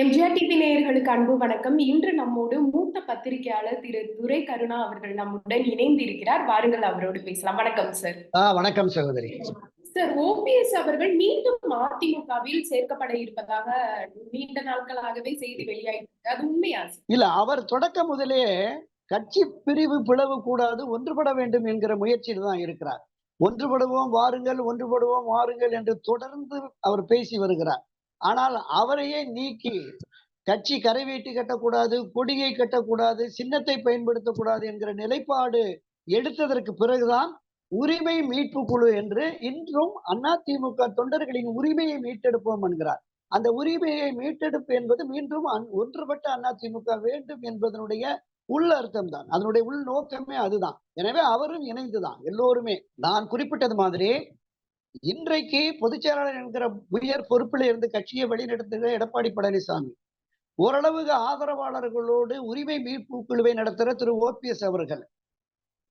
MGR TV நேயர்களுக்கு அன்பு வணக்கம். இன்று நம்மோடு மூத்த பத்திரிகையாளர் திரு துரை கருணா அவர்கள் நம்முடன் இணைந்து இருக்கிறார். வாருங்கள் அவரோடு பேசலாம். வணக்கம் சார் வணக்கம் சகோதரி. சார் ஓபிஎஸ் அவர்கள் மீண்டும் அதிமுகவில் சேர்க்கப்பட இருப்பதாக நீண்ட நாட்களாகவே செய்தி வெளியாயிருக்கு. அது உண்மையா இல்ல அவர் தொடக்க முதலே கட்சி பிரிவு பிளவு கூடாது ஒன்றுபட வேண்டும் என்கிற முயற்சியில் தான் இருக்கிறார். ஒன்றுபடுவோம் வாருங்கள் ஒன்றுபடுவோம் வாருங்கள் என்று தொடர்ந்து அவர் பேசி வருகிறார். ஆனால் அவரையே நீக்கி கட்சி கரைவேட்டி கட்டக்கூடாது கொடியை கட்டக்கூடாது சின்னத்தை பயன்படுத்தக்கூடாது என்கிற நிலைப்பாடு எடுத்ததற்கு பிறகுதான் உரிமை மீட்பு குழு என்று இன்றும் அதிமுக தொண்டர்களின் உரிமையை மீட்டெடுப்போம் என்கிறார். அந்த உரிமையை மீட்டெடுப்பு என்பது மீண்டும் அன்- ஒன்றுபட்ட அதிமுக வேண்டும் என்பதனுடைய உள் அர்த்தம் தான் அதனுடைய உள் நோக்கமே அதுதான். எனவே அவரும் இணைந்துதான் எல்லோருமே. நான் குறிப்பிட்டது மாதிரி இன்றைக்கு பொதுச் செயலாளர் என்கிற உயர் பொறுப்பில் இருந்து கட்சியை வழிநடத்துகிற எடப்பாடி பழனிசாமி. ஓரளவுக்கு ஆதரவாளர்களோடு உரிமை மீட்பு குழுவை நடத்துகிற திரு ஓபிஎஸ் அவர்கள்.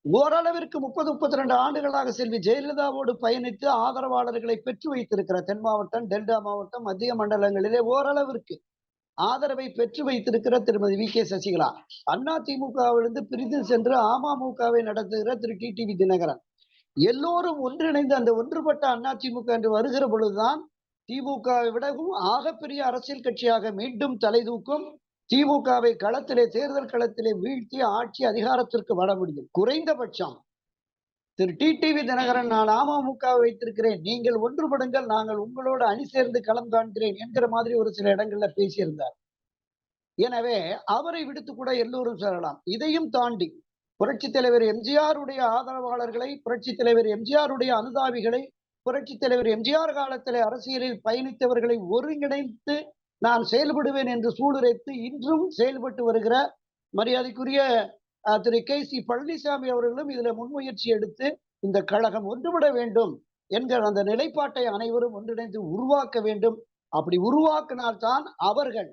ஓரளவிற்கு முப்பது முப்பத்தி ரெண்டு ஆண்டுகளாக செல்வி ஜெயலலிதாவோடு பயணித்து ஆதரவாளர்களை பெற்று வைத்திருக்கிற தென் மாவட்டம் டெல்டா மாவட்டம் மத்திய மண்டலங்களிலே ஓரளவிற்கு ஆதரவை பெற்று வைத்திருக்கிற திருமதி வி கே சசிகலா. அண்ணா திமுகவிலிருந்து பிரிந்து சென்று அமமுகவை நடத்துகிற திரு டி டிவி தினகரன். எல்லோரும் ஒன்றிணைந்து அந்த ஒன்றுபட்ட அண்ணா திமுக என்று வருகிற பொழுதுதான் திமுகவை விடவும் ஆகப்பெரிய அரசியல் கட்சியாக மீண்டும் தலை தூக்கும் திமுகவை களத்திலே தேர்தல் களத்திலே வீழ்த்தி ஆட்சி அதிகாரத்திற்கு வர முடியும். குறைந்தபட்சம் திரு டி டிவி தினகரன் நான் அமமுக வைத்திருக்கிறேன். நீங்கள் ஒன்றுபடுங்கள் நாங்கள் உங்களோடு அணி சேர்ந்து களம் காண்கிறேன் என்கிற மாதிரி ஒரு சில இடங்கள்ல பேசியிருந்தார். எனவே அவரை விடுத்து கூட எல்லோரும் சொல்லலாம் இதையும் தாண்டி புரட்சி தலைவர் எம்ஜிஆருடைய ஆதரவாளர்களை புரட்சி தலைவர் எம்ஜிஆருடைய அனுதாபிகளை புரட்சி தலைவர் எம்ஜிஆர் காலத்திலே அரசியலில் பயணித்தவர்களை ஒருங்கிணைத்து நான் செயல்படுவேன் என்று சூளுரைத்து இன்றும் செயல்பட்டு வருகிற மரியாதைக்குரிய திரு. கே. சி. பழனிசாமி அவர்களும் இதுல முன்முயற்சி எடுத்து இந்த கழகம் ஒன்றுபட வேண்டும் என்கிற அந்த நிலைப்பாட்டை அனைவரும் ஒன்றிணைந்து உருவாக்க வேண்டும். அப்படி உருவாக்கினால்தான் அவர்கள்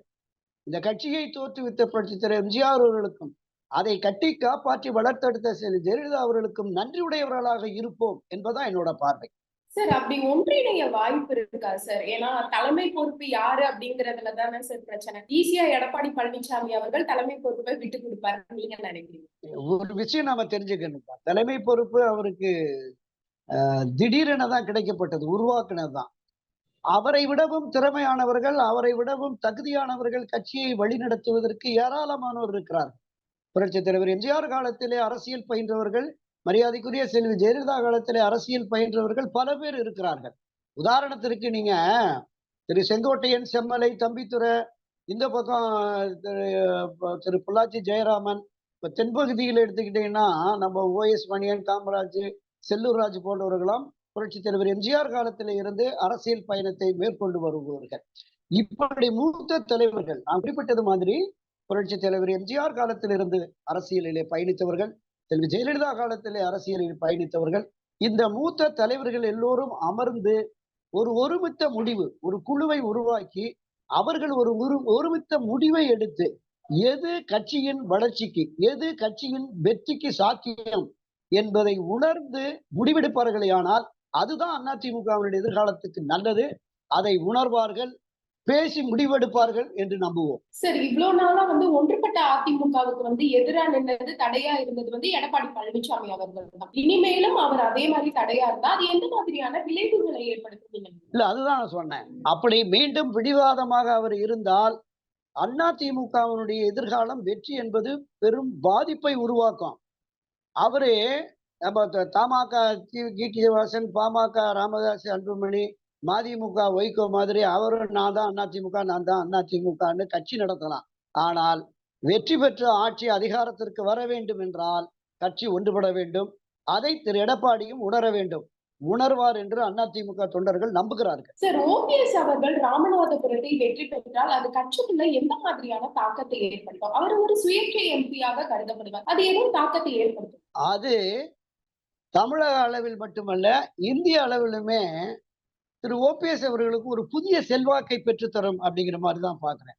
இந்த கட்சியை தோற்றுவித்த புரட்சி எம்ஜிஆர் அவர்களுக்கும் அதை கட்டி காப்பாற்றி வளர்த்தெடுத்த ஜெயலலிதா அவர்களுக்கும் நன்றியுடையவர்களாக இருப்போம் என்பதுதான் என்னோட பார்வை. சார் அப்படி ஒன்றிணைய வாய்ப்பு இருக்கா சார்? ஏன்னா தலைமை பொறுப்பு யாரு அப்படிங்கறதுல தானே சார் பிரச்சனை. ஈஸியா எடப்பாடி பழனிசாமி அவர்கள் தலைமை பொறுப்பை விட்டு கொடுப்பாருன்னு நீங்க நினைக்கிறீங்க? ஒரு விஷயம் நாம தெரிஞ்சுக்கணும் தலைமை பொறுப்பு அவருக்கு திடீரென தான் கிடைக்கப்பட்டது உருவாக்குனது தான் அவரை விடவும் திறமையானவர்கள் அவரை விடவும் தகுதியானவர்கள் கட்சியை வழிநடத்துவதற்கு ஏராளமானோர் இருக்கிறார்கள். புரட்சி தலைவர் எம்ஜிஆர் காலத்திலே அரசியல் பயின்றவர்கள் மரியாதைக்குரிய செல்வி ஜெயலலிதா காலத்திலே அரசியல் பயின்றவர்கள் பல பேர் இருக்கிறார்கள். உதாரணத்திற்கு நீங்க திரு செங்கோட்டையன் செம்மலை தம்பித்துறை இந்த பக்கம் திரு பொள்ளாச்சி ஜெயராமன் இப்ப தென்பகுதியில் எடுத்துக்கிட்டீங்கன்னா நம்ம ஓஎஸ் மணியன் காமராஜ் செல்லூர்ராஜ் போன்றவர்களாம் புரட்சி தலைவர் எம்ஜிஆர் காலத்தில இருந்து அரசியல் பயணத்தை மேற்கொண்டு வருபவர்கள். இப்படி மூத்த தலைவர்கள் நான் குறிப்பிட்டது மாதிரி புரட்சி தலைவர் எம்ஜிஆர் காலத்திலிருந்து அரசியலிலே பயணித்தவர்கள் செல்வி ஜெயலலிதா காலத்திலே அரசியலில் பயணித்தவர்கள் இந்த மூத்த தலைவர்கள் எல்லோரும் அமர்ந்து ஒரு ஒருமித்த முடிவு ஒரு குழுவை உருவாக்கி அவர்கள் ஒரு ஒரு ஒருமித்த முடிவை எடுத்து எது கட்சியின் வளர்ச்சிக்கு எது கட்சியின் வெற்றிக்கு சாத்தியம் என்பதை உணர்ந்து முடிவெடுப்பார்களேயானால் அதுதான் அதிமுகவினுடைய எதிர்காலத்துக்கு நல்லது. அதை உணர்வார்கள் பேசி முடிவெடுப்பார்கள் என்று நம்புவோம். சார் இவ்வளவு நாளா வந்து ஒன்றுபட்ட அதிமுகவுக்கு வந்து எதிரா நின்னது தடையா இருந்தது வந்து எடப்பாடி பழனிசாமி அவர்கள் தான். இனிமேலும் அவர் அதே மாதிரி தடையா இருந்தா அது எந்த மாதிரியான விளைவுகளை ஏற்படுத்தும்? இல்ல அதுதான் நான் சொன்னேன். அப்படி மீண்டும் பிடிவாதமாக அவர் இருந்தால் அண்ணா திமுகவினுடைய எதிர்காலம் வெற்றி என்பது பெரும் பாதிப்பை உருவாக்கும். அவரு நம்ம தமாக கி வாசன் பாமக ராமதாஸ் அன்புமணி மதிமுக வைகோ மாதிரி அவரும் நான் தான் அதிமுக நான் தான் அதிமுகன்னு கட்சி நடத்தலாம். ஆனால் வெற்றி பெற்ற ஆட்சி அதிகாரத்திற்கு வர வேண்டும் என்றால் கட்சி ஒன்றுபட வேண்டும். அதை திரு எடப்பாடியும் உணர வேண்டும். உணர்வார் என்று அதிமுக தொண்டர்கள் நம்புகிறார்கள். சார் ஓபிஎஸ் அவர்கள் ராமநாதபுரத்தில் வெற்றி பெற்றால் அது கட்சிக்குள்ள எந்த மாதிரியான தாக்கத்தை ஏற்படுத்தும்? அவர் ஒரு சுயேட்சை எம்பியாக கருதப்படுவார். அது எதுவும் தாக்கத்தை ஏற்படுத்தும்? அது தமிழக அளவில் மட்டுமல்ல இந்திய அளவிலுமே திரு ஓபிஎஸ் அவர்களுக்கு ஒரு புதிய செல்வாக்கை பெற்றுத்தரும் அப்படிங்கிற மாதிரி தான் பார்க்குறேன்.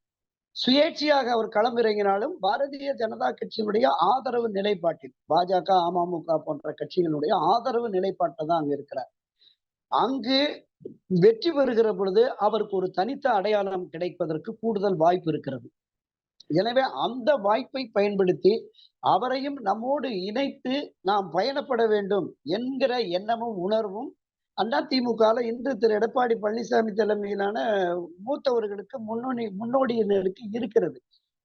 சுயேட்சையாக அவர் களமிறங்கினாலும் பாரதிய ஜனதா கட்சியினுடைய ஆதரவு நிலைப்பாட்டில் பாஜக அமமுக போன்ற கட்சிகளுடைய ஆதரவு நிலைப்பாட்டில் தான் அங்க இருக்கிறார். அங்கு வெற்றி பெறுகிற பொழுது அவருக்கு ஒரு தனித்த அடையாளம் கிடைப்பதற்கு கூடுதல் வாய்ப்பு இருக்கிறது. எனவே அந்த வாய்ப்பை பயன்படுத்தி அவரையும் நம்மோடு இணைத்து நாம் பயணப்பட வேண்டும் என்கிற எண்ணமும் உணர்வும் அதிமுகல இன்று திரு எடப்பாடி பழனிசாமி தலைமையிலான மூத்தவர்களுக்கு முன்னணி முன்னோடியினருக்கு இருக்கிறது.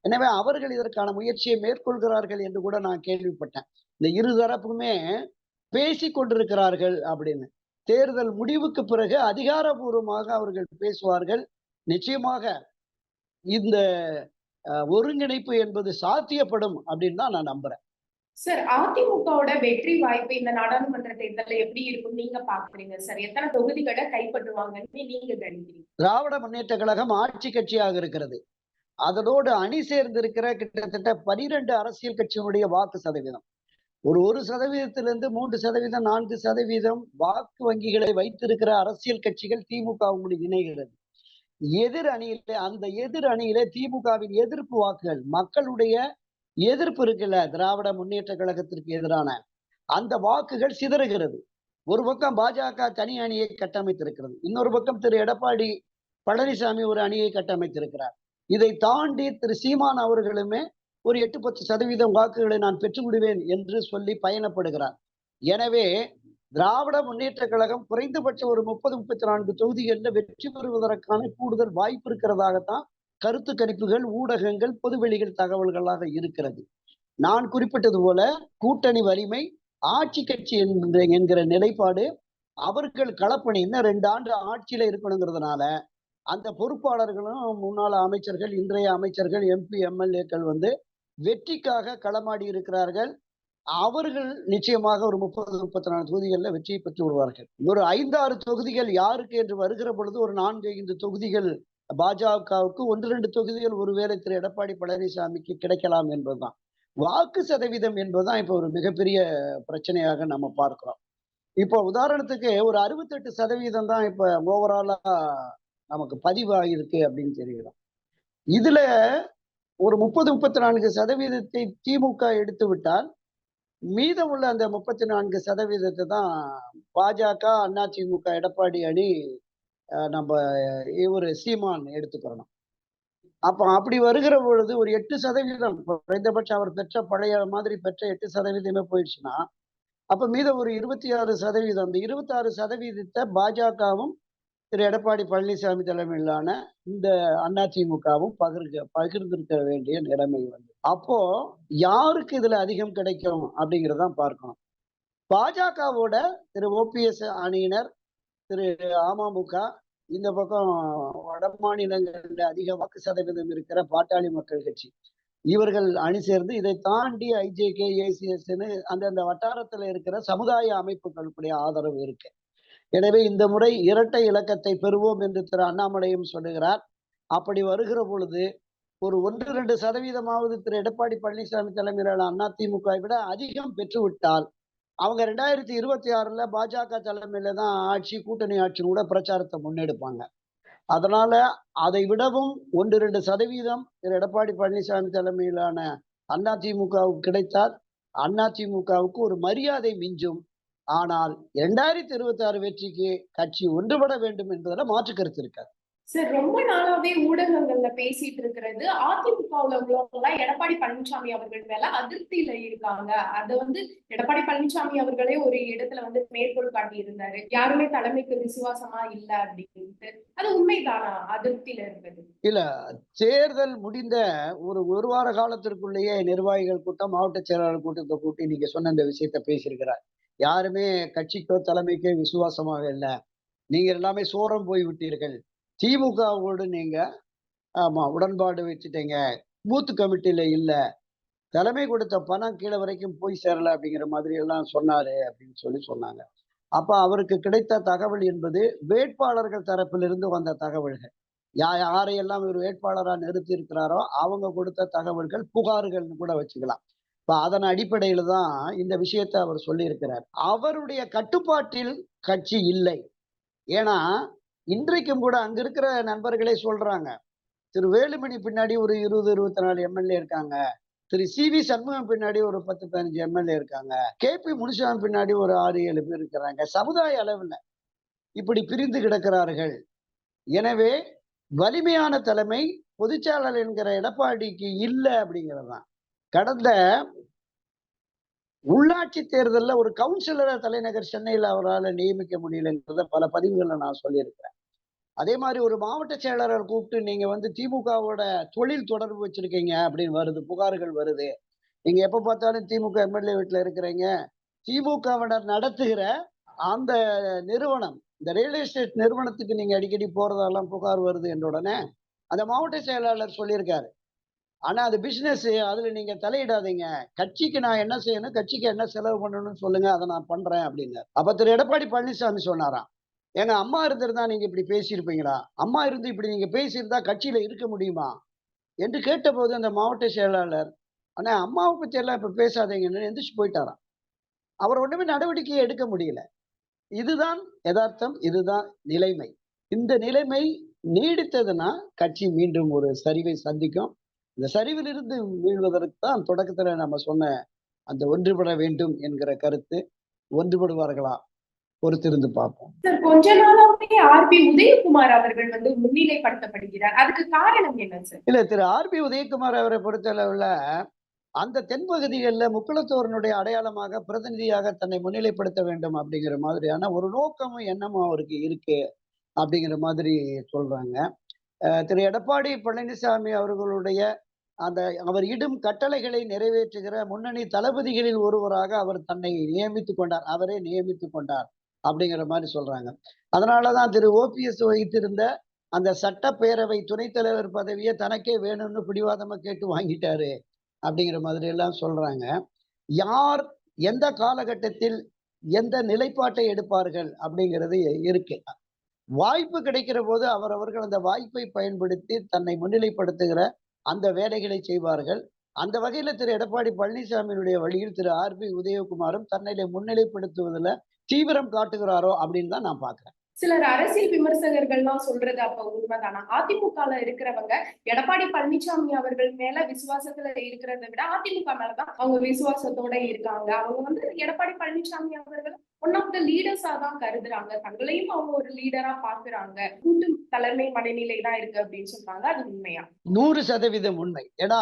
எனவே அவர்கள் இதற்கான முயற்சியை மேற்கொள்கிறார்கள் என்று கூட நான் கேள்விப்பட்டேன். இந்த இரு தரப்புமே பேசி கொண்டிருக்கிறார்கள் அப்படின்னு. தேர்தல் முடிவுக்கு பிறகு அதிகாரபூர்வமாக அவர்கள் பேசுவார்கள். நிச்சயமாக இந்த ஒருங்கிணைப்பு என்பது சாத்தியப்படும் அப்படின்னு தான் நான் நம்புறேன். சார் அதிமுகவோட வெற்றி வாய்ப்பு இந்த நாடாளுமன்ற தேர்தல்ல எப்படி இருக்கும்? நீங்க பாக்குறீங்க சார் எத்தனை தொகுதிகளை கைப்பற்றுவாங்கன்னு நீங்க கணிக்கிறீங்க? திராவிட முன்னேற்ற கழகம் ஆட்சி கட்சியாக இருக்கிறது. அதனோடு அணி சேர்ந்திருக்கிற கிட்டத்தட்ட பனிரெண்டு அரசியல் கட்சியினுடைய வாக்கு சதவீதம். ஒரு ஒரு சதவீதத்திலிருந்து மூன்று சதவீதம் நான்கு சதவீதம் வாக்கு வங்கிகளை வைத்திருக்கிற அரசியல் கட்சிகள் திமுகவோடு இணைகிறது. எதிர் அணியிலே அந்த எதிர் அணியிலே திமுகவின் எதிர்ப்பு வாக்குகள் மக்களுடைய எதிர்ப்பு இருக்குல்ல? திராவிட முன்னேற்ற கழகத்திற்கு எதிரான. அந்த வாக்குகள் சிதறுகிறது. ஒரு பக்கம் பாஜக தனி அணியை கட்டமைத்திருக்கிறது. இன்னொரு பக்கம் திரு எடப்பாடி பழனிசாமி ஒரு அணியை கட்டமைத்திருக்கிறார். இதை தாண்டி திரு சீமான் அவர்களுமே ஒரு எட்டு பத்து சதவீதம் வாக்குகளை நான் பெற்று விடுவேன் என்று சொல்லி பயணப்படுகிறார். எனவே திராவிட முன்னேற்ற கழகம் குறைந்தபட்சம் ஒரு முப்பது முப்பத்தி நான்கு தொகுதிகளில் வெற்றி பெறுவதற்கான கூடுதல் வாய்ப்பு இருக்கிறதாகத்தான் கருத்து கணிப்புகள் ஊடகங்கள் பொதுவெளிகள் தகவல்களாக இருக்கிறது. நான் குறிப்பிட்டது போல கூட்டணி வலிமை ஆட்சி கட்சி என்ற என்கிற நிலைப்பாடு அவர்கள் களப்பணி இன்னும் ரெண்டு ஆண்டு ஆட்சியில இருக்கணுங்கிறதுனால அந்த பொறுப்பாளர்களும் முன்னாள் அமைச்சர்கள் இன்றைய அமைச்சர்கள் எம்பி எம்எல்ஏக்கள் வந்து வெற்றிக்காக களமாடி இருக்கிறார்கள். அவர்கள் நிச்சயமாக ஒரு முப்பது முப்பத்தி நாலு தொகுதிகளில் வெற்றியை பெற்று விடுவார்கள் ஒரு ஐந்தாறு தொகுதிகள் யாருக்கு என்று வருகிற பொழுது ஒரு நான்கு ஐந்து தொகுதிகள் பாஜகவுக்கு ஒன்று ரெண்டு தொகுதிகள் ஒருவேளை திரு எடப்பாடி பழனிசாமிக்கு கிடைக்கலாம் என்பதுதான். வாக்கு சதவீதம் என்பதுதான் இப்போ ஒரு மிகப்பெரிய பிரச்சனையாக நம்ம பார்க்கிறோம். இப்போ உதாரணத்துக்கு ஒரு அறுபத்தெட்டு சதவீதம் தான் இப்போ ஓவராலா நமக்கு பதிவாகிருக்கு அப்படின்னு தெரிகிறோம். இதுல ஒரு முப்பது முப்பத்தி நான்கு சதவீதத்தை திமுக எடுத்து விட்டால் மீதம் உள்ள அந்த முப்பத்தி நான்கு சதவீதத்தை தான் பாஜக அதிமுக எடப்பாடி அணி நம்ம இவர் சீமான் எடுத்துக்கிறணும். அப்ப அப்படி வருகிற பொழுது ஒரு எட்டு சதவீதம் குறைந்தபட்சம் அவர் பெற்ற பழைய மாதிரி பெற்ற எட்டு சதவீதமே போயிடுச்சுன்னா அப்ப மீத ஒரு இருபத்தி ஆறு சதவீதம் அந்த இருபத்தி ஆறு சதவீதத்தை பாஜகவும் திரு எடப்பாடி பழனிசாமி தலைமையிலான இந்த அதிமுகவும் பகிர்க பகிர்ந்திருக்க வேண்டிய நிலைமை வந்து அப்போ யாருக்கு இதுல அதிகம் கிடைக்கும் அப்படிங்கிறதான் பார்க்கணும். பாஜகவோட திரு ஓபிஎஸ் அணியினர் திரு அமமுக இந்த பக்கம் வட மாநிலங்களில் அதிக வாக்கு சதவீதம் இருக்கிற பாட்டாளி மக்கள் கட்சி. இவர்கள் அணி சேர்ந்து இதை தாண்டி ஐஜேகே ஏசிஎஸ்ன்னு அந்தந்த வட்டாரத்துல இருக்கிற சமுதாய அமைப்புகளுடைய ஆதரவு இருக்கு. எனவே இந்த முறை இரட்டை இலக்கத்தை பெறுவோம் என்று திரு அண்ணாமலையும் சொல்லுகிறார். அப்படி வருகிற பொழுது ஒரு ஒன்று ரெண்டு சதவீதமாவது திரு எடப்பாடி பழனிசாமி தலைமையிலான அதிமுக விட அதிகம் பெற்றுவிட்டால் அவங்க ரெண்டாயிரத்தி இருபத்தி ஆறுல பாஜக தலைமையில தான் ஆட்சி கூட்டணி ஆட்சின்னு கூட பிரச்சாரத்தை முன்னெடுப்பாங்க. அதனால அதை விடவும் ஒன்று ரெண்டு சதவீதம் திரு எடப்பாடி பழனிசாமி தலைமையிலான அதிமுகவுக்கு கிடைத்தால் அதிமுகவுக்கு ஒரு மரியாதை மிஞ்சும். ஆனால் இரண்டாயிரத்தி இருபத்தி ஆறு வெற்றிக்கு கட்சி ஒன்றுபட வேண்டும் என்பதில் மாற்று கருத்து இருக்காது. சார் ரொம்ப நாளாவே ஊடகங்கள்ல பேசிட்டு இருக்கிறது. அதிமுகவுல உள்ளவங்களா எல்லாம் எடப்பாடி பழனிசாமி அவர்கள் மேல அதிருப்தியில இருக்காங்க. அத வந்து எடப்பாடி பழனிசாமி அவர்களே ஒரு இடத்துல வந்து மேற்கோள் காட்டி இருந்தாரு யாருமே தலைமைக்கு விசுவாசமா இல்ல அப்படின்ட்டு. அது உண்மைதானா? அதிருப்தியில இருந்தது. இல்ல தேர்தல் முடிந்த ஒரு ஒரு வார காலத்திற்குள்ளேயே நிர்வாகிகள் கூட்டம் மாவட்ட செயலாளர் கூட்டத்தை கூட்டி நீங்க சொன்ன இந்த விஷயத்த பேசியிருக்கிறார். யாருமே கட்சிக்கோ தலைமைக்கோ விசுவாசமாக இல்லை. நீங்க எல்லாமே சோரம் போய் விட்டீர்கள். திமுகவோடு நீங்க ஆமா உடன்பாடு வச்சுட்டீங்க. பூத் கமிட்டியில இல்லை. தலைமை கொடுத்த பணம் கீழே வரைக்கும் போய் சேரல அப்படிங்கிற மாதிரி எல்லாம் சொன்னாரு அப்படின்னு சொல்லி சொன்னாங்க. அப்ப அவருக்கு கிடைத்த தகவல் என்பது வேட்பாளர்கள் தரப்பிலிருந்து வந்த தகவல்கள். யா யாரையெல்லாம் இவர் வேட்பாளரா நிறுத்தி இருக்கிறாரோ அவங்க கொடுத்த தகவல்கள் புகார்கள்னு கூட வச்சுக்கலாம். இப்ப அதன் அடிப்படையில தான் இந்த விஷயத்தை அவர் சொல்லியிருக்கிறார். அவருடைய கட்டுப்பாட்டில் கட்சி இல்லை. ஏன்னா இன்றைக்கும் கூட அங்க இருக்கிற நண்பர்களே சொல்றாங்க. திரு வேலுமணி பின்னாடி ஒரு இருபது இருபத்தி நாலு எம்எல்ஏ இருக்காங்க. திரு சி வி சண்முகம் பின்னாடி ஒரு பத்து பதினஞ்சு எம்எல்ஏ இருக்காங்க. கே பி முனுசாமி பின்னாடி ஒரு ஆறு ஏழு பேர் இருக்கிறாங்க. சமுதாய அளவுல இப்படி பிரிந்து கிடக்கிறார்கள். எனவே வலிமையான தலைமை பொதுச்சாளர் என்கிற எடப்பாடிக்கு இல்லை அப்படிங்கிறது தான். கடந்த உள்ளாட்சி தேர்தலில் ஒரு கவுன்சிலரை தலைநகர் சென்னையில் அவரால் நியமிக்க முடியலங்கிறத பல பதிவுகளை நான் சொல்லியிருக்கிறேன். அதே மாதிரி ஒரு மாவட்ட செயலாளர் கூப்பிட்டு நீங்க வந்து திமுகவோட தொழில் தொடர்பு வச்சிருக்கீங்க அப்படின்னு வருது புகார்கள் வருது. நீங்க எப்ப பார்த்தாலும் திமுக எம்எல்ஏ வீட்டுல இருக்கிறீங்க. திமுகவினர் நடத்துகிற அந்த நிறுவனம் இந்த ரியல் எஸ்டேட் நிறுவனத்துக்கு நீங்க அடிக்கடி போறதெல்லாம் புகார் வருது என்ற உடனே அந்த மாவட்ட செயலாளர் சொல்லியிருக்காரு. ஆனா அது பிசினஸ் அதுல நீங்க தலையிடாதீங்க. கட்சிக்கு நான் என்ன செய்யணும் கட்சிக்கு என்ன செலவு பண்ணணும்னு சொல்லுங்க அதை நான் பண்றேன் அப்படின்னு அப்ப திரு. எடப்பாடி பழனிசாமி சொன்னாராம். ஏங்க அம்மா இருந்திருந்தா நீங்க இப்படி பேசியிருப்பீங்களா? அம்மா இருந்து இப்படி நீங்க பேசியிருந்தா கட்சியில இருக்க முடியுமா? என்று கேட்டபோது அந்த மாவட்ட செயலாளர் ஆனா அம்மாவை பத்தி எல்லாம் இப்ப பேசாதீங்கன்னு எந்திரிச்சு போயிட்டாராம். அவர் ஒண்ணுமே நடவடிக்கையை எடுக்க முடியல. இதுதான் யதார்த்தம் இதுதான் நிலைமை. இந்த நிலைமை நீடித்ததுன்னா கட்சி மீண்டும் ஒரு சரிவை சந்திக்கும். இந்த சரிவிலிருந்து மீள்வதற்கு தான் தொடக்கத்துல நம்ம சொன்ன அந்த ஒன்றுபட வேண்டும் என்கிற கருத்து ஒன்றுபடுவார்களா? பொறுத்திருந்து பார்ப்போம். சார் கொஞ்ச நாளாவே ஆர்பி உதயகுமார் அவர்கள் வந்து முன்னிலைப்படுத்தப்படுகிறார். அதுக்கு காரணம் என்ன சார்? இல்ல திரு ஆர் பி உதயகுமார் அவரை பொறுத்தளவுல அந்த தென்பகுதிகளில் முக்குளத்தோரனுடைய அடையாளமாக பிரதிநிதியாக தன்னை முன்னிலைப்படுத்த வேண்டும் அப்படிங்கிற மாதிரியான ஒரு நோக்கமும் எண்ணமும் அவருக்கு இருக்கு அப்படிங்கிற மாதிரி சொல்றாங்க. திரு எடப்பாடி பழனிசாமி அவர்களுடைய அந்த அவர் இடும் கட்டளைகளை நிறைவேற்றுகிற முன்னணி தளபதிகளில் ஒருவராக அவர் தன்னை நியமித்துக் கொண்டார். அவரே நியமித்துக் கொண்டார். அப்படிங்கிற மாதிரி சொல்றாங்க. அதனாலதான் திரு ஓபிஎஸ் வைத்திருந்த அந்த சட்டப்பேரவை துணைத் தலைவர் பதவியை தனக்கே வேணும்னு பிடிவாதமா கேட்டு வாங்கிட்டாரு அப்படிங்கிற மாதிரி எல்லாம் சொல்றாங்க. யார் எந்த காலகட்டத்தில் எந்த நிலைப்பாட்டை எடுப்பார்கள் அப்படிங்கிறது இருக்கு. வாய்ப்பு கிடைக்கிற போது அவரவர்கள் அந்த வாய்ப்பை பயன்படுத்தி தன்னை முன்னிலைப்படுத்துகிற அந்த வேலைகளை செய்வார்கள். அந்த வகையில திரு எடப்பாடி பழனிசாமியினுடைய வழியில் திரு ஆர் பி உதயகுமாரும் தன்னை முன்னிலைப்படுத்துவதில் தீவிரம் காட்டுகிறாரோ அப்படின்னு தான் நான் பாக்குறேன் சிலர் அரசியல் விமர்சகர்கள்லாம் சொல்றது அப்ப உண்மைதானா? அதிமுகல இருக்கிறவங்க எடப்பாடி பழனிசாமி அவர்கள் மேல விசுவாசத்துல இருக்கிறத விட அதிமுக மேலதான் அவங்க விசுவாசத்தோட இருக்காங்க. அவங்க வந்து எடப்பாடி பழனிசாமி அவர்கள் ஒன் ஆஃப் த லீடர்ஸா தான் கருதுறாங்க. தங்களையும் அவங்க ஒரு லீடரா பாக்குறாங்க கூட்டு தலைமை மனநிலை தான் இருக்கு அப்படின்னு சொல்றாங்க. அது உண்மையா? நூறு சதவீதம் உண்மை. ஏன்னா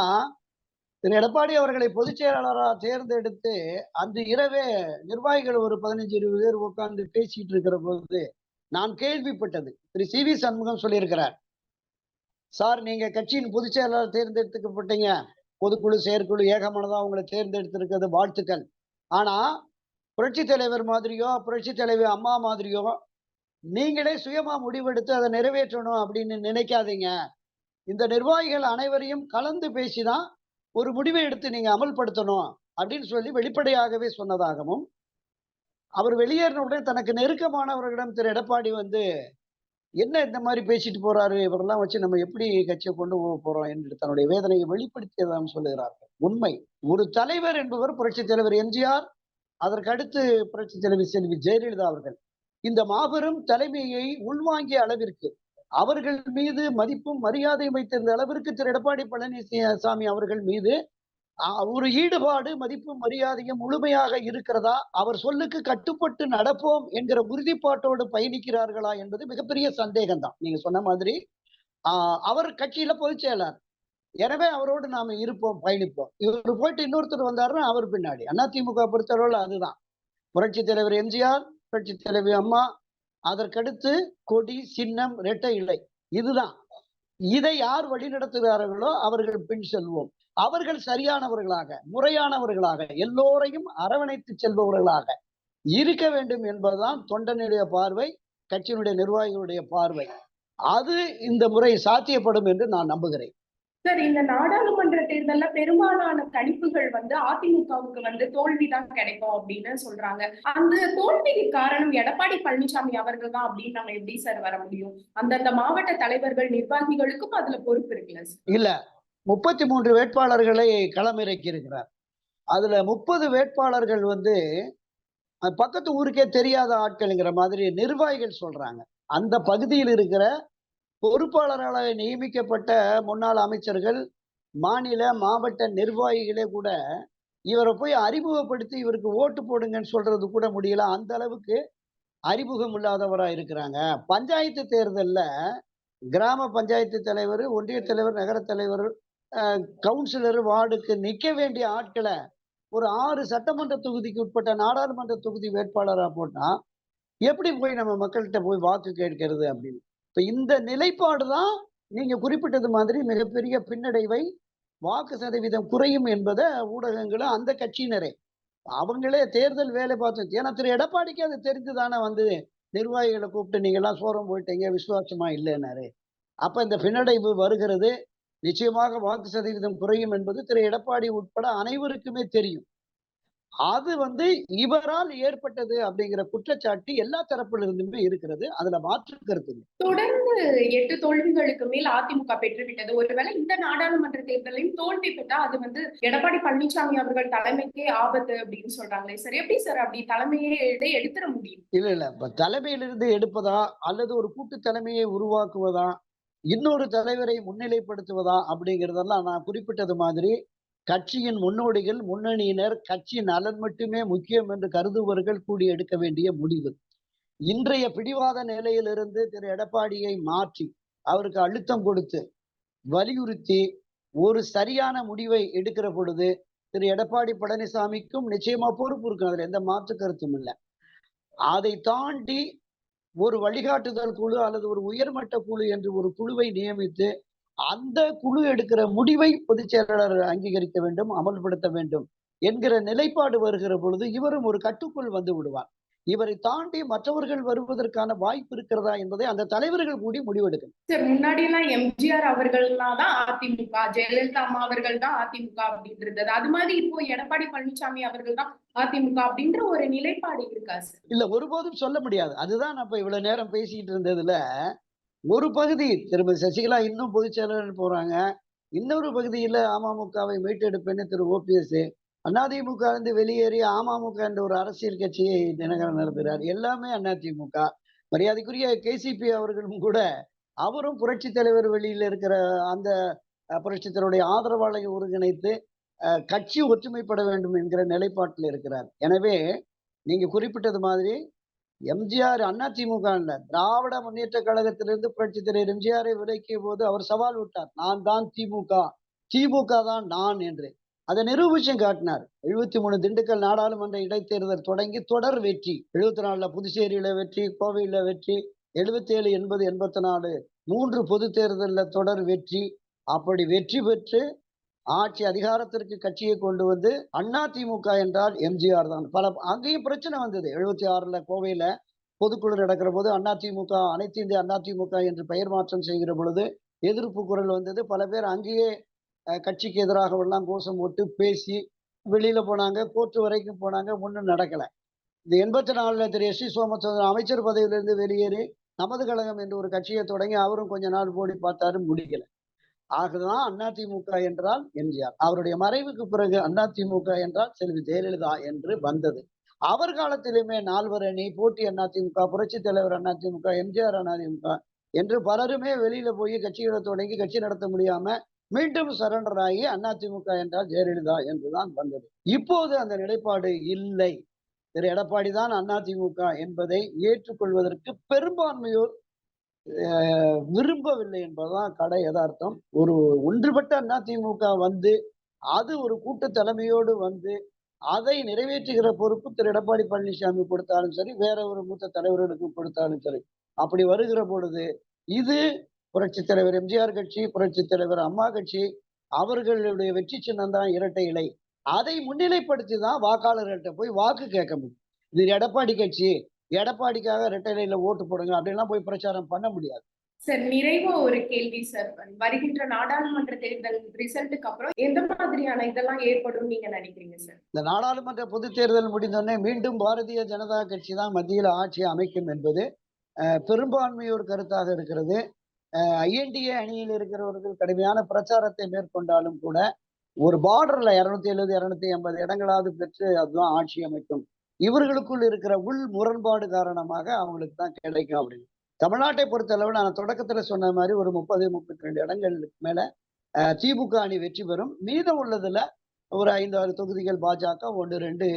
திரு எடப்பாடி அவர்களை பொதுச் செயலாளராக தேர்ந்தெடுத்து அந்த இரவே நிர்வாகிகள் ஒரு பதினஞ்சு இருபது பேர் உட்கார்ந்து பேசிட்டு இருக்கிற போது நான் கேள்விப்பட்டது. திரு சி வி சண்முகம் சொல்லியிருக்கிறார். சார் நீங்க கட்சியின் பொதுச் செயலாளர் பொதுக்குழு செயற்குழு ஏகமானதா உங்களை தேர்ந்தெடுத்திருக்கிறது வாழ்த்துக்கள். ஆனா புரட்சி தலைவர் மாதிரியோ புரட்சி தலைவர் அம்மா மாதிரியோ நீங்களே சுயமா முடிவெடுத்து அதை நிறைவேற்றணும் அப்படின்னு நினைக்காதீங்க. இந்த நிர்வாகிகள் அனைவரையும் கலந்து பேசிதான் ஒரு முடிவை எடுத்து நீங்க அமல்படுத்தணும் அப்படின்னு சொல்லி வெளிப்படையாகவே சொன்னதாகவும் அவர் வெளியேறின உடனே தனக்கு நெருக்கமானவர்களிடம் திரு எடப்பாடி வந்து என்ன இந்த மாதிரி பேசிட்டு போறாரு? இவரெல்லாம் வச்சு நம்ம எப்படி கட்சியை கொண்டு போக போறோம்? என்று தன்னுடைய வேதனையை வெளிப்படுத்தியதாகவும் சொல்லுகிறார்கள். உண்மை. ஒரு தலைவர் என்பவர் புரட்சி தலைவர் எம்ஜிஆர் அதற்கு அடுத்து புரட்சி தலைவி செல்வி ஜெயலலிதா அவர்கள். இந்த மாபெரும் தலைமையை உள்வாங்கிய அளவிற்கு அவர்கள் மீது மதிப்பும் மரியாதையும் வைத்திருந்த அளவிற்கு திரு எடப்பாடி பழனிசாமி அவர்கள் மீது ஒரு ஈடுபாடு மதிப்பும் மரியாதையும் முழுமையாக இருக்கிறதா? அவர் சொல்லுக்கு கட்டுப்பட்டு நடப்போம் என்கிற உறுதிப்பாட்டோடு பயணிக்கிறார்களா என்பது மிகப்பெரிய சந்தேகம் தான் நீங்க சொன்ன மாதிரி ஆஹ், அவர் கட்சியில பொதுச் செயலாளர். எனவே அவரோடு நாம இருப்போம் பயணிப்போம். இவர் போயிட்டு இன்னொருத்தர் வந்தாருன்னா அவர் பின்னாடி. அதிமுக பொறுத்தளவில் அதுதான். புரட்சி தலைவர் எம்ஜிஆர் புரட்சி தலைவி அம்மா அதற்கடுத்து கொடி சின்னம் இரட்டை இலை. இதுதான். இதை யார் வழிநடத்துகிறார்களோ அவர்கள் பின் செல்வோம். அவர்கள் சரியானவர்களாக முறையானவர்களாக எல்லோரையும் அரவணைத்து செல்பவர்களாக இருக்க வேண்டும் என்பதுதான் தொண்டனுடைய பார்வை கட்சியினுடைய நிர்வாகிகளுடைய பார்வை. அது இந்த முறை சாத்தியப்படும் என்று நான் நம்புகிறேன். சார் இந்த நாடாளுமன்ற தேர்தல்ல பெரும்பாலான கணிப்புகள் வந்து அதிமுகவுக்கு வந்து தோல்விதான் கிடைக்கும் அப்படின்னு சொல்றாங்க. அந்த தோல்விக்கு காரணம் எடப்பாடி பழனிசாமி அவர்கள் தான் அப்படின்னு நம்ம எப்படி சார் வர முடியும்? அந்தந்த மாவட்ட தலைவர்கள் நிர்வாகிகளுக்கும் அதுல பொறுப்பு இருக்குல்ல சார்? இல்ல. முப்பத்தி மூன்று வேட்பாளர்களை களமிறக்கி இருக்கிறார் அதுல முப்பது வேட்பாளர்கள் வந்து பக்கத்து ஊருக்கே தெரியாத ஆட்கள்ங்கிற மாதிரி நிர்வாகிகள் சொல்றாங்க. அந்த பகுதியில் இருக்கிற பொறுப்பாளர்களாக நியமிக்கப்பட்ட முன்னாள் அமைச்சர்கள் மாநில மாவட்ட நிர்வாகிகளே கூட இவரை போய் அறிமுகப்படுத்தி இவருக்கு ஓட்டு போடுங்கன்னு சொல்றது கூட முடியல. அந்த அளவுக்கு அறிமுகம் இல்லாதவராக இருக்கிறாங்க. பஞ்சாயத்து தேர்தலில் கிராம பஞ்சாயத்து தலைவர் ஒன்றிய தலைவர் நகர தலைவர் கவுன்சிலர் வார்டுக்கு நிற்க வேண்டிய ஆட்களை ஒரு ஆறு சட்டமன்ற தொகுதிக்கு உட்பட்ட நாடாளுமன்ற தொகுதி வேட்பாளராக போட்டால் எப்படி போய் நம்ம மக்கள்கிட்ட போய் வாக்கு கேட்கிறது அப்படின்னு? இப்போ இந்த நிலைப்பாடு தான் நீங்கள் குறிப்பிட்டது மாதிரி மிகப்பெரிய பின்னடைவை வாக்கு சதவீதம் குறையும் என்பதை ஊடகங்களும் அந்த கட்சியினரே. அவங்களே தேர்தல் வேலை பார்த்து ஏன்னா திரு எடப்பாடிக்கு அது தெரிஞ்சுதானே வந்து நிர்வாகிகளை கூப்பிட்டு நீங்கள்லாம் சோரம் போயிட்டீங்க விசுவாசமா இல்லைன்னாரு. அப்ப இந்த பின்னடைவு வருகிறது. நிச்சயமாக வாக்கு சதவீதம் குறையும் என்பது திரு எடப்பாடி உட்பட அனைவருக்குமே தெரியும். அது வந்து இவரால் ஏற்பட்டது அப்படிங்கிற குற்றச்சாட்டு எல்லா தரப்புல இருந்துமே இருக்கிறது. அதுல மாற்று கருத்து. தொடர்ந்து எட்டு தோல்விகளுக்கு மேல் அதிமுக பெற்றுவிட்டது. ஒருவேளை இந்த நாடாளுமன்ற தேர்தலையும் தோல்வி பெற்றா அது வந்து எடப்பாடி பழனிசாமி அவர்கள் தலைமைக்கே ஆபத்து அப்படின்னு சொல்றாங்களே சார். எப்படி சார் அப்படி தலைமையே எடுத்துட முடியும்? இல்ல இல்ல. தலைமையிலிருந்து எடுப்பதா அல்லது ஒரு கூட்டு தலைமையை உருவாக்குவதா இன்னொரு தலைவரை முன்னிலைப்படுத்துவதா அப்படிங்கிறதெல்லாம் நான் குறிப்பிட்டது மாதிரி கட்சியின் முன்னோடிகள் முன்னணியினர் கட்சி நலன் மட்டுமே முக்கியம் என்று கருதுபவர்கள் கூடி எடுக்க வேண்டிய முடிவு. இன்றைய பிடிவாத நிலையிலிருந்து திரு எடப்பாடியை மாற்றி அவருக்கு அழுத்தம் கொடுத்து வலியுறுத்தி ஒரு சரியான முடிவை எடுக்கிற பொழுது திரு எடப்பாடி பழனிசாமிக்கும் நிச்சயமா பொறுப்பு இருக்கும். அதுல எந்த மாற்று கருத்தும் இல்லை. அதை தாண்டி ஒரு வழிகாட்டுதல் குழு அல்லது ஒரு உயர்மட்ட குழு என்று ஒரு குழுவை நியமித்து அந்த குழு எடுக்கிற முடிவை பொதுச் செயலாளர் அங்கீகரிக்க வேண்டும் அமல்படுத்த வேண்டும் என்கிற நிலைப்பாடு வருகிற பொழுது இவரும் ஒரு கட்டுக்குள் வந்து விடுவார். இவரை தாண்டி மற்றவர்கள் வருவதற்கான வாய்ப்பு இருக்கிறதா என்பதை அந்த தலைவர்கள் கூடி முடிவெடுக்கணும். சார் முன்னாடி எல்லாம் எம்ஜிஆர் அவர்கள்னா தான் அதிமுக ஜெயலலிதா அம்மா அவர்கள் தான் அதிமுக அப்படின்னு இருந்தது அது மாதிரி இப்போ எடப்பாடி பழனிசாமி அவர்கள் தான் அதிமுக அப்படின்ற ஒரு நிலைப்பாடு இருக்கா சார்? இல்ல ஒருபோதும் சொல்ல முடியாது. அதுதான் நான் இப்ப இவ்வளவு நேரம் பேசிட்டு இருந்ததுல. ஒரு பகுதி திருமதி சசிகலா இன்னும் பொதுச் செயலாளர் போறாங்க. இன்னொரு பகுதியில அமமுகவை மீட்டெடுப்பேன்னு திரு ஓபிஎஸ் அதிமுக இருந்து வெளியேறி அமமுக என்ற ஒரு அரசியல் கட்சியை தினகரன் நடத்துகிறார் எல்லாமே அதிமுக மரியாதைக்குரிய கேசிபி அவர்களும் கூட அவரும் புரட்சி தலைவர் வெளியில் இருக்கிற அந்த அஹ், புரட்சி தலைவருடைய ஆதரவாளரை ஒருங்கிணைத்து கட்சி ஒற்றுமைப்பட வேண்டும் என்கிற நிலைப்பாட்டில் இருக்கிறார். எனவே நீங்க குறிப்பிட்டது மாதிரி எம்ஜிஆர் அண்ணா இல்ல திராவிட முன்னேற்ற கழகத்திலிருந்து புரட்சி தலைவர் எம்ஜிஆரை விலக்கிய போது அவர் சவால் விட்டார். நான் தான் திமுக. திமுக தான் நான் என்று. அதை நிரூபிச்சும் காட்டினார். எழுபத்தி மூணு திண்டுக்கல் நாடாளுமன்ற இடைத்தேர்தல் தொடங்கி தொடர் வெற்றி. எழுபத்தி நாலுல புதுச்சேரியில வெற்றி கோவையில வெற்றி எழுபத்தி ஏழு எண்பது எண்பத்தி நாலு மூன்று பொது தேர்தலில் தொடர் வெற்றி. அப்படி வெற்றி பெற்று ஆட்சி அதிகாரத்திற்கு கட்சியை கொண்டு வந்து அண்ணா திமுக என்றால் எம்ஜிஆர் தான். பல அங்கேயும் பிரச்சனை வந்தது. எழுபத்தி ஆறுல கோவையில பொதுக்குழு நடக்கிற போது அதிமுக அனைத்து இந்திய அதிமுக என்று பெயர் மாற்றம் செய்கிற பொழுது எதிர்ப்பு குரல் வந்தது. பல பேர் அங்கேயே கட்சிக்கு எதிராக எல்லாம் கோஷம் போட்டு பேசி வெளியில போனாங்க. கோர்ட்டு வரைக்கும் போனாங்க. ஒன்றும் நடக்கல. இந்த எண்பத்தி நாலுல திரு எஸ் சி சோமச்சந்திரன் அமைச்சர் பதவியிலிருந்து வெளியேறி நமது கழகம் என்று ஒரு கட்சியை தொடங்கி அவரும் கொஞ்ச நாள் போடி பார்த்தாரு முடிக்கல. ஆகதான் அதிமுக என்றால் எம்ஜிஆர். அவருடைய மறைவுக்கு பிறகு அதிமுக என்றால் செல்வி ஜெயலலிதா என்று வந்தது. அவர் காலத்திலுமே நால்வர் அணி போட்டி அதிமுக புரட்சி தலைவர் அதிமுக எம்ஜிஆர் அதிமுக என்று பலருமே வெளியில போய் கட்சிகளை தொடங்கி கட்சி நடத்த முடியாம மீண்டும் சரண்டர் ஆகி அதிமுக என்றால் ஜெயலலிதா என்றுதான் வந்தது. இப்போது அந்த நிலைப்பாடு இல்லை. திரு எடப்பாடி தான் அதிமுக என்பதை ஏற்றுக்கொள்வதற்கு பெரும்பான்மையோர் விரும்பவில்லை என்பதுதான் கடை யதார்த்தம். ஒரு ஒன்றுபட்ட அதிமுக வந்து அது ஒரு கூட்டு தலைமையோடு வந்து அதை நிறைவேற்றுகிற பொறுப்பு திரு. எடப்பாடி பழனிசாமி கொடுத்தாலும் சரி வேற ஒரு மூத்த தலைவர்களுக்கு கொடுத்தாலும் சரி. அப்படி வருகிற பொழுது இது புரட்சி தலைவர் எம்ஜிஆர் கட்சி புரட்சி தலைவர் அம்மா கட்சி அவர்களுடைய வெற்றி சின்னம் தான் இரட்டை இலை. அதை முன்னிலைப்படுத்தி தான் வாக்காளர்கள்ட்ட போய் வாக்கு கேட்க முடியும். இது எடப்பாடி கட்சி எடப்பாடிக்காக இரட்டை இலையில ஓட்டு போடுங்க அப்படின்லாம் போய் பிரச்சாரம் பண்ண முடியாது. சார் நிறைவா ஒரு கேள்வி சார். வருகின்ற நாடாளுமன்ற தேர்தல் ரிசல்ட்டுக்கு அப்புறம் எந்த மாதிரியான இதெல்லாம் ஏற்படும் நீங்க நினைக்கிறீங்க சார்? இந்த நாடாளுமன்ற பொதுத் தேர்தல் முடிந்தோடனே மீண்டும் பாரதிய ஜனதா கட்சி தான் மத்தியில் ஆட்சி அமைக்கும் என்பது பெரும்பான்மையோர் கருத்தாக இருக்கிறது. ஐஎன்டிஏ அணியில் இருக்கிறவர்கள் கடுமையான பிரச்சாரத்தை மேற்கொண்டாலும் கூட ஒரு பார்டர்ல இருநூத்தி எழுபது இருநூத்தி எண்பது இடங்களாவது பெற்று அதுதான் ஆட்சி அமைக்கும். இவர்களுக்குள் இருக்கிற உள் முரண்பாடு காரணமாக அவங்களுக்கு தான் கிடைக்கும் அப்படின்னு. தமிழ்நாட்டை பொறுத்தளவு நான் தொடக்கத்துல சொன்ன மாதிரி ஒரு முப்பது முப்பத்தி ரெண்டு இடங்களுக்கு மேல திமுக அணி வெற்றி பெறும். மீதம் உள்ளதுல ஒரு ஐந்து ஆறு தொகுதிகள் பாஜக ஒன்று ரெண்டு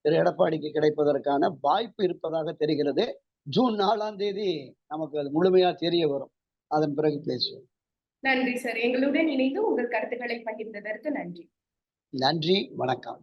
திரு எடப்பாடிக்கு கிடைப்பதற்கான வாய்ப்பு இருப்பதாக தெரிகிறது. ஜூன் நாலாம் தேதி நமக்கு அது முழுமையா தெரிய வரும். அதன் பிறகு பேசுவோம். நன்றி சார். எங்களுடன் இணைந்து உங்கள் கருத்துக்களை பகிர்ந்ததற்கு நன்றி. நன்றி. வணக்கம்.